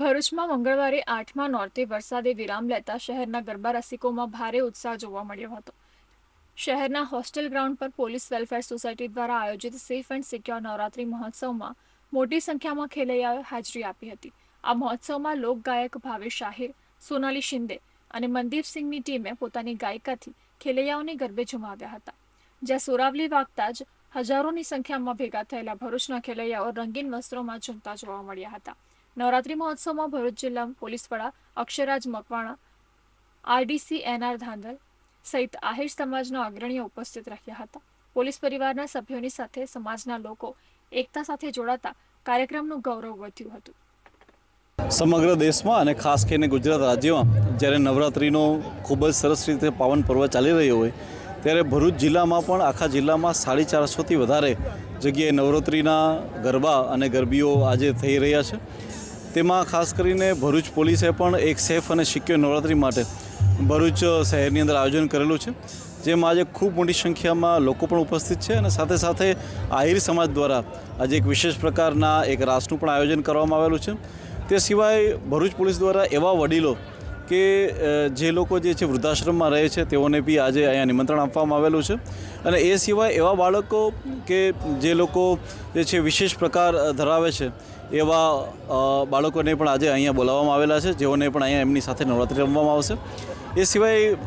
ભરૂચમાં મંગળવારે આઠમા નોરતે વરસાદે વિરામ લેતા શહેરના ગરબા રસિકોમાં ભારે ઉત્સાહ જોવા મળ્યો હતો. શહેરના હોસ્ટેલ ગ્રાઉન્ડ પર પોલીસ વેલફેર સોસાયટી દ્વારા આયોજિત સેફ એન્ડ સિક્યોર નવરાત્રી મહોત્સવમાં મોટી સંખ્યામાં ખેલૈયાઓએ હાજરી આપી હતી. આ મહોત્સવમાં લોકગાયક ભાવેશ શાહિર, સોનાલી શિંદે અને મનદીપસિંહની ટીમે પોતાની ગાયિકાથી ખેલૈયાઓને ગરબે જમાવ્યા હતા. જ્યાં સુરાવલી વાગતા જ હજારોની સંખ્યામાં ભેગા થયેલા ભરૂચના ખેલૈયાઓ રંગીન વસ્ત્રોમાં ઝૂમતા જોવા મળ્યા હતા. નવરાત્રી મહોત્સવમાં ભરૂચ જિલ્લા પોલીસ વડા અક્ષરાજ મકવાણા, આરડીસી એનઆર ધાંધલ સહિત આહિર સમાજના અગ્રણીઓ ઉપસ્થિત રહ્યા હતા. પોલીસ પરિવારના સભ્યોની સાથે સમાજના લોકો એકતા સાથે જોડાતા કાર્યક્રમનું ગૌરવ વધ્યું હતું. સમગ્ર દેશમાં અને ખાસ કરીને ગુજરાત રાજ્યમાં જ્યારે નવરાત્રિનો ખૂબ જ સરસ રીતે પાવન પર્વ ચાલી રહ્યો હોય, ત્યારે ભરૂચ જિલ્લામાં પણ આખા જિલ્લામાં સાડી ચારસોથી વધારે જગ્યાએ નવરાત્રિના ગરબા અને ગરબીઓ આજે થઈ રહ્યા છે. તેમાં ખાસ કરીને ભરૂચ પોલીસે પણ એક સેફ અને સિક્યોર નવરાત્રિ માટે ભરૂચ શહેરની અંદર આયોજન કરેલું છે, જેમાં આજે ખૂબ મોટી સંખ્યામાં લોકો પણ ઉપસ્થિત છે અને સાથે સાથે આહિર સમાજ દ્વારા આજે એક વિશેષ પ્રકારના એક રાસનું પણ આયોજન કરવામાં આવેલું છે. તે સિવાય ભરૂચ પોલીસ દ્વારા એવા વડીલો કે જે લોકો જે છે વૃદ્ધાશ્રમમાં રહે છે, તેઓને બી આજે અહીંયા નિમંત્રણ આપવામાં આવેલું છે. અને એ સિવાય એવા બાળકો કે જે લોકો જે છે વિશેષ પ્રકાર ધરાવે છે, એવા બાળકોને પણ આજે અહીંયા બોલાવવામાં આવેલા છે, જેઓને પણ અહીંયા એમની સાથે નવરાત્રિ રમવામાં આવશે. એ સિવાય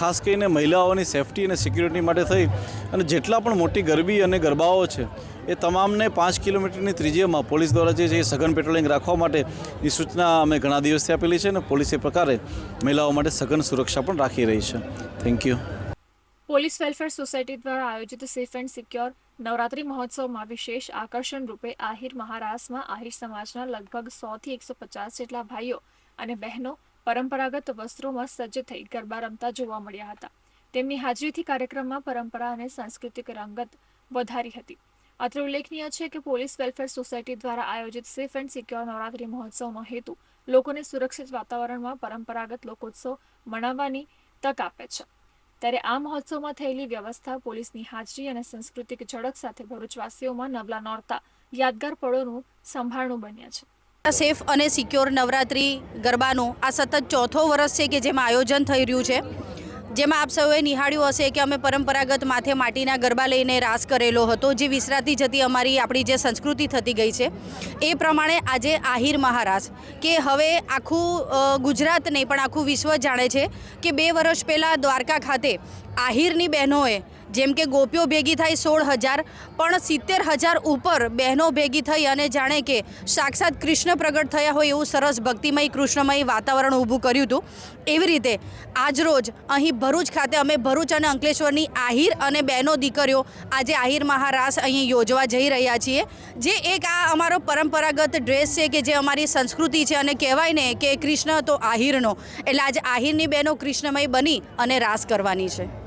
ખાસ કરીને મહિલાઓની સેફટી અને સિક્યુરિટી માટે થઈ અને જેટલા પણ મોટી ગરબી અને ગરબાઓ છે, એ તમામને પાંચ કિલોમીટરની ત્રિજ્યામાં પોલીસ દ્વારા જે છે સઘન પેટ્રોલિંગ રાખવા માટેની સૂચના અમે ઘણા દિવસથી આપેલી છે અને પોલીસ એ પ્રકારે મહિલાઓ માટે સઘન સુરક્ષા પણ રાખી રહી છે. Thank you police welfare society દ્વારા આયોજિત સેફ એન્ડ સિક્યોર નવરાત્રી મહોત્સવમાં વિશેષ આકર્ષણ રૂપે આહિર મહારાસમાં આહિર સમાજના લગભગ સો થી એકસો પચાસ જેટલા ભાઈઓ અને બહેનો પરંપરાગત વસ્ત્રોમાં સજ્જ થઈ ગરબા રમતા જોવા મળ્યા હતા. તેમની હાજરીથી કાર્યક્રમમાં પરંપરા અને સાંસ્કૃતિક રંગત વધારી હતી. અત્રે ઉલ્લેખનીય છે કે પોલીસ વેલફેર સોસાયટી દ્વારા આયોજિત સેફ એન્ડ સિક્યોર નવરાત્રી મહોત્સવનો હેતુ લોકોને સુરક્ષિત વાતાવરણમાં પરંપરાગત લોકોત્સવ મનાવવાની તક આપે છે. ત્યારે આ મહોત્સવમાં થયેલી વ્યવસ્થા પોલીસની હાજરી અને સાંસ્કૃતિક ઝડપ સાથે ભરૂચવાસીઓમાં નવલા નોરતા, યાદગાર પળોનું સંભાળણું બન્યા છે. સેફ અને સિક્યોર નવરાત્રિ ગરબાનું આ સતત ચોથો વર્ષ છે કે જેમાં આયોજન થઈ રહ્યું છે. જેમાં આપ સૌએ નિહાળ્યું હશે કે અમે પરંપરાગત માથે માટીના ગરબા લઈને રાસ કરેલો હતો, જે વિસરાતી જતી અમારી આપણી જે સંસ્કૃતિ થતી ગઈ છે, એ પ્રમાણે આજે આહિર મહારાજ, કે હવે આખું ગુજરાત નહીં પણ આખું વિશ્વ જાણે છે કે બે વર્ષ પહેલાં દ્વારકા ખાતે આહિરની બહેનોએ જેમ કે ગોપીઓ ભેગી થઈ સોળ હજાર પણ સિત્તેર હજાર ઉપર બહેનો ભેગી થઈ અને જાણે કે સાક્ષાત કૃષ્ણ પ્રગટ થયા હોય એવું સરસ ભક્તિમય, કૃષ્ણમય વાતાવરણ ઊભું કર્યું હતું. એવી રીતે આજરોજ અહીં ભરૂચ ખાતે અમે ભરૂચ અને અંકલેશ્વરની આહિર અને બહેનો દીકરીઓ આજે આહિર મહારાસ અહીં યોજવા જઈ રહ્યા છીએ. જે એક આ અમારો પરંપરાગત ડ્રેસ છે કે જે અમારી સંસ્કૃતિ છે અને કહેવાય ને કે કૃષ્ણ તો આહિરનો. એટલે આજે આહિરની બહેનો કૃષ્ણમય બની અને રાસ કરવાની છે.